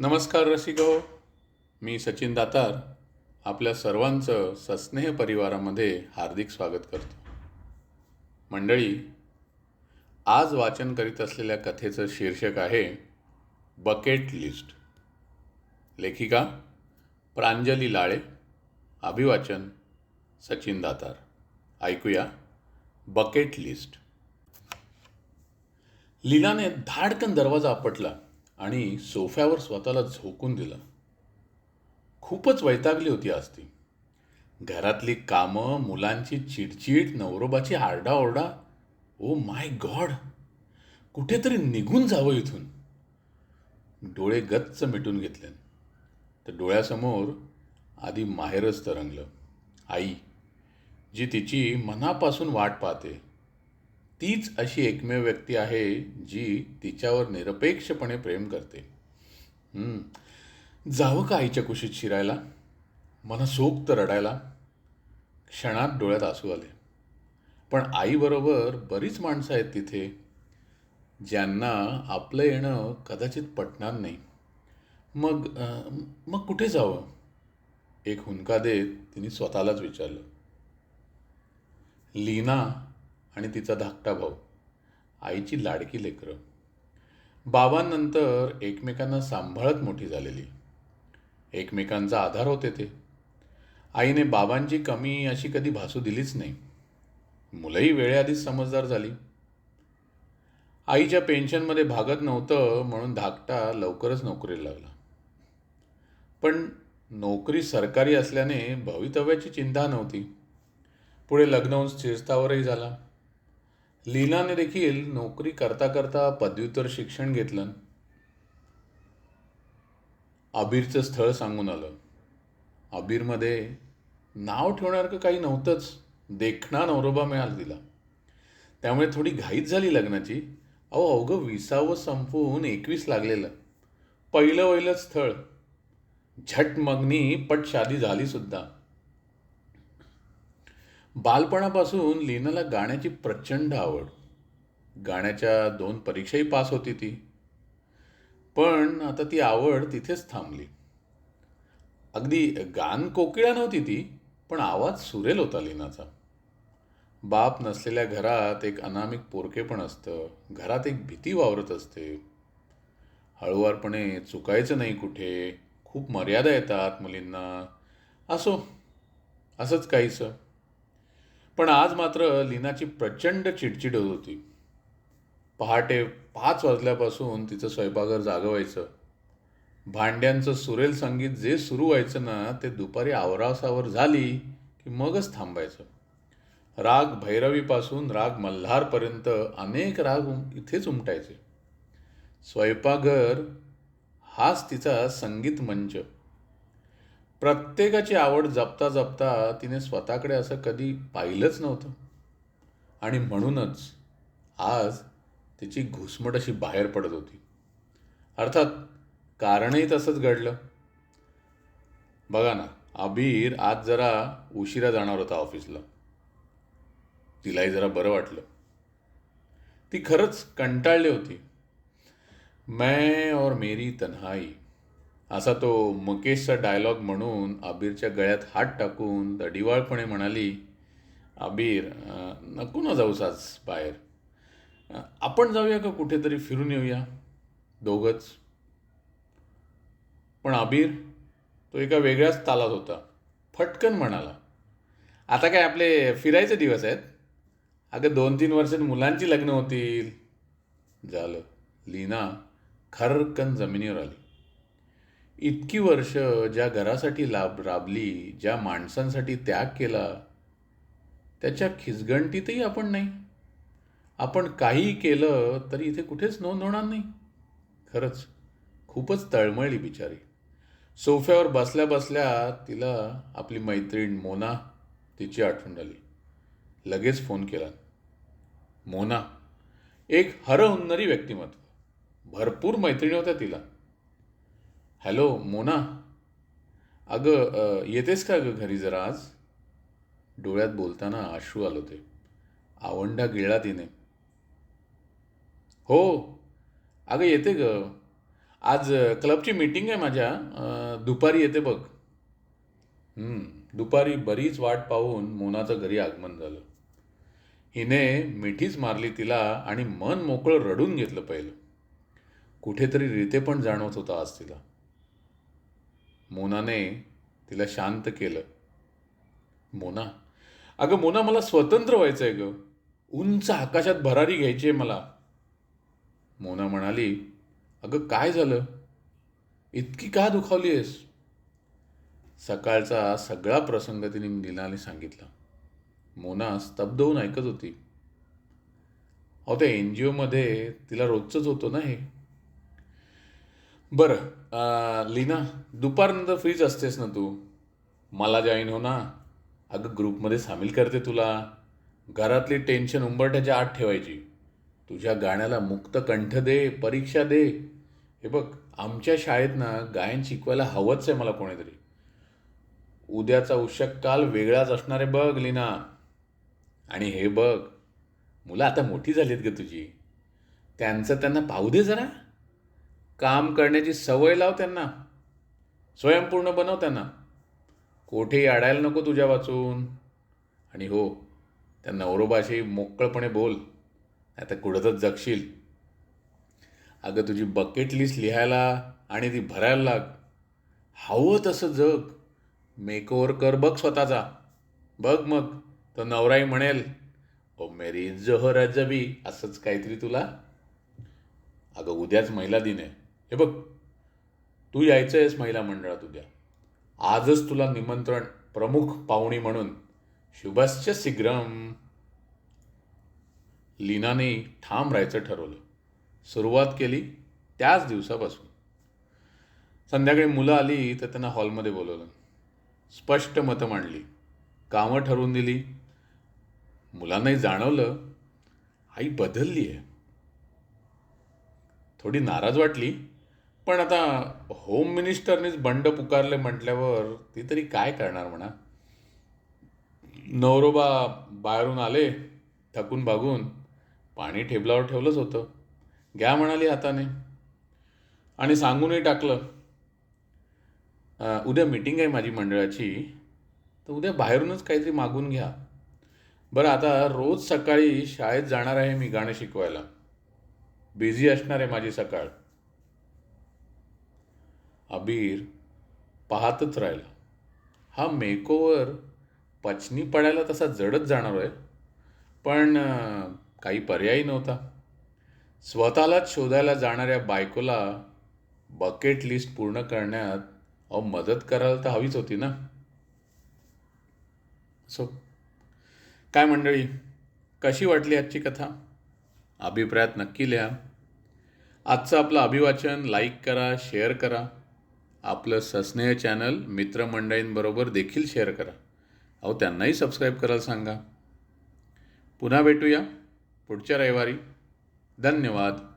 नमस्कार रसिक मी सचिन दातार आपल्या सर्वांचं सस्नेह परिवारामध्ये हार्दिक स्वागत करतो. मंडळी आज वाचन करीत असलेल्या कथेचं शीर्षक आहे बकेट लिस्ट. लेखिका प्रांजली लाळे अभिवाचन सचिन दातार. ऐकूया बकेट लिस्ट. लीनाने धाडकन दरवाजा आपटला. आणि सोफ्यावर स्वतःला झोकून दिलं. खूपच वैतागली होती आज ती. घरातली कामं मुलांची चिडचिड नवरोबाची आरडाओरडा. ओ माय गॉड कुठेतरी निघून जावं इथून. डोळे गच्च मिटून घेतले. तर डोळ्यासमोर आधी माहेरच तरंगलं. आई जी तिची मनापासून वाट पाहते. तीच अशी एकमेव व्यक्ती आहे जी तिच्यावर निरपेक्षपणे प्रेम करते. जावं का आईच्या कुशीत शिरायला? मनसोक्त रडायला. क्षणात डोळ्यात आसू आले. पण आईबरोबर बरीच माणसं आहेत तिथे ज्यांना आपलं येणं कदाचित पटणार नाही. मग मग कुठे जावं? एक हुंका देत तिने स्वतःलाच विचारलं. लीना आणि तिचा धाकटा भाऊ आईची लाडकी लेकरं. बाबांनंतर एकमेकांना सांभाळत मोठी झालेली. एकमेकांचा आधार होते ते. आईने बाबांची कमी अशी कधी भासू दिलीच नाही. मुलंही वेळेआधीच समजदार झाली. आईच्या पेन्शनमध्ये भागत नव्हतं म्हणून धाकटा लवकरच नोकरीला लागला. पण नोकरी सरकारी असल्याने भवितव्याची चिंता नव्हती. पुढे लग्न होऊन स्थिरस्थावरही झाला. लीनाने देखील नोकरी करता करता पदव्युत्तर शिक्षण घेतलं. आबीरचं स्थळ सांगून आलं. आबीरमध्ये नाव ठेवण्यासारखं काही नव्हतंच. देखणा नवरोबा मिळाला तिला. त्यामुळे थोडी घाईच झाली लग्नाची. अहो अवघं विसावं संपवून एकवीस लागलेलं. पहिलं वहिलं स्थळ. झट मगनी पट शादी झाली सुद्धा. बालपणापासून लीनाला गाण्याची प्रचंड आवड. गाण्याच्या दोन परीक्षाही पास होती ती. पण आता ती आवड तिथेच थांबली. अगदी गान कोकिळा नव्हती ती पण आवाज सुरेल होता लीनाचा. बाप नसलेल्या घरात एक अनामिक पोरकेपण असतं. घरात एक भीती वावरत असते. हळुवारपणे चुकायचं नाही कुठे. खूप मर्यादा येतात मुलींना. असो. असंच काहीसं. पण आज मात्र लीनाची प्रचंड चिडचिड होत होती. पहाटे पाच वाजल्यापासून तिचं स्वयंपाकघर जागवायचं. भांड्यांचं सुरेल संगीत जे सुरू व्हायचं ना ते दुपारी आवरासावर झाली की मगच थांबायचं. राग भैरवीपासून राग मल्हारपर्यंत अनेक राग इथेच उमटायचे. स्वयंपाकघर हाच तिचा संगीत मंच. प्रत्येकाची आवड जपता जपता तिने स्वतःकडे असं कधी पाहिलंच नव्हतं. आणि म्हणूनच आज तिची घुसमट अशी बाहेर पडत होती. अर्थात कारणही तसंच घडलं. बघा ना अबीर आज जरा उशिरा जाणार होता ऑफिसला. तिलाही जरा बरं वाटलं. ती खरंच कंटाळली होती. मैं और मेरी तन्हाई. असा तो मुकेशचा डायलॉग म्हणून आबीरच्या गळ्यात हात टाकून दडिवाळपणे म्हणाली आबीर नको ना जाऊस आज बाहेर. आपण जाऊया का कुठेतरी फिरून येऊया दोघंच? पण आबीर तो एका वेगळ्याच तालात होता. फटकन म्हणाला आता काय आपले फिरायचे दिवस आहेत? अगं दोन तीन वर्षात मुलांची लग्न होतील. झालं. लीना खरकन जमिनीवर आली. इतकी वर्ष ज्या घरासाठी लाभ राबली ज्या माणसांसाठी त्याग केला त्याच्या खिसगणतीतही आपण नाही. आपण काही केलं तरी इथे कुठेच नोंद होणार नाही. खरंच खूपच तळमळली बिचारी. सोफ्यावर बसल्या बसल्या तिला आपली मैत्रीण मोना तिची आठवण आली. लगेच फोन केला. मोना एक हरहुन्नरी व्यक्तिमत्व. भरपूर मैत्रिणी होत्या तिला. हॅलो मोना. अगं येतेस का गं घरी जरा आज? डोळ्यात बोलताना अश्रू आलो ते. आवंडा गिळला तिने. हो. अगं येते ग. आज क्लबची मीटिंग आहे माझ्या. दुपारी येते बघ. दुपारी बरीच वाट पाहून मोनाचं घरी आगमन झालं. हिने मिठीच मारली तिला आणि मन मोकळं रडून घेतलं पहिलं. कुठेतरी रीते पण जाणवत होता आज तिला. मोनाने तिला शांत केलं. मोना अगं मोना मला स्वतंत्र व्हायचं आहे ग. उंच आकाशात भरारी घ्यायची आहे मला. मोना म्हणाली अगं काय झालं? इतकी का दुखावली आहेस सकाळचा सगळा प्रसंग तिने नीलाने सांगितला. मोना स्तब्ध होऊन ऐकत होती. अहो त्या एन जी ओमध्ये तिला रोजचंच होतं ना हे? बरं लीना दुपारनंतर फ्रीच असतेस ना तू? मला जॉईन हो ना. अगं ग्रुपमध्ये सामील करते तुला. घरातली टेन्शन उंबरठ्याच्या आत ठेवायची. तुझ्या गाण्याला मुक्त कंठ दे परीक्षा दे. हे बघ आमच्या शाळेत ना गायन शिकवायला हवंच आहे मला कोणीतरी. उद्याचा उषक काल वेगळाच असणार आहे बघ लीना. आणि हे बघ मुलं आता मोठी झाली आहेत ग तुझी. त्यांचं त्यांना पाहू दे जरा. काम करण्याची सवय लाव त्यांना. स्वयंपूर्ण बनव त्यांना. कोठेही अडायला नको तुझ्या वाचून. आणि हो त्या नवरोबाशी मोकळपणे बोल. आता कुठंच जगशील. अगं तुझी बकेट लिस्ट लिहायला आणि ती भरायला लाग. हवं तसं जग. मेकओवर कर बघ स्वतःचा. बघ मग तो नवराई म्हणेल ओ मेरी जोहर जबी असंच काहीतरी तुला. अगं उद्याच महिला दिन आहे. हे बघ तू यायचं आहेस महिला मंडळात उद्या. आजच तुला निमंत्रण प्रमुख पाहुणी म्हणून. शुभश्च शीघ्रम. लीनाने ठाम राहायचं ठरवलं. सुरुवात केली त्याच दिवसापासून. संध्याकाळी मुलं आली तर त्यांना हॉलमध्ये बोलवलं. स्पष्ट मतं मांडली. कामं ठरवून दिली. मुलांनाही जाणवलं आई बदलली आहे थोडी नाराज वाटली पण आता होम मिनिस्टरनेच बंड पुकारले म्हटल्यावर ती तरी काय करणार म्हणा? नवरोबा बाहेरून आले थकून भागून पाणी ठेबलावर ठेवलंच होतं. घ्या म्हणाली हाताने. आणि सांगूनही टाकलं. उद्या मीटिंग आहे माझी मंडळाची तर उद्या बाहेरूनच काहीतरी मागून घ्या. बरं आता रोज सकाळी शाळेत जाणार आहे मी गाणं शिकवायला. बिझी असणार आहे माझी सकाळ. अबीर पाहतच राहिला. हा मेकोवर पचनी पडायला तसा जडच जाणार आहे पण काही पर्यायी नव्हता. स्वतःलाच शोधायला जाणाऱ्या बायकोला बकेट लिस्ट पूर्ण करण्यात अहो मदत करायला तर हवीच होती ना? सो काय मंडळी कशी वाटली आजची कथा? अभिप्रायात नक्की लिहा. आजचं आपलं अभिवाचन लाईक करा शेअर करा. आपलं सस्नेह चॅनल मित्रमंडळींबरोबर देखील शेअर करा. अहो त्यांनाही सबस्क्राईब करायला सांगा. पुन्हा भेटूया पुढच्या रविवारी. धन्यवाद.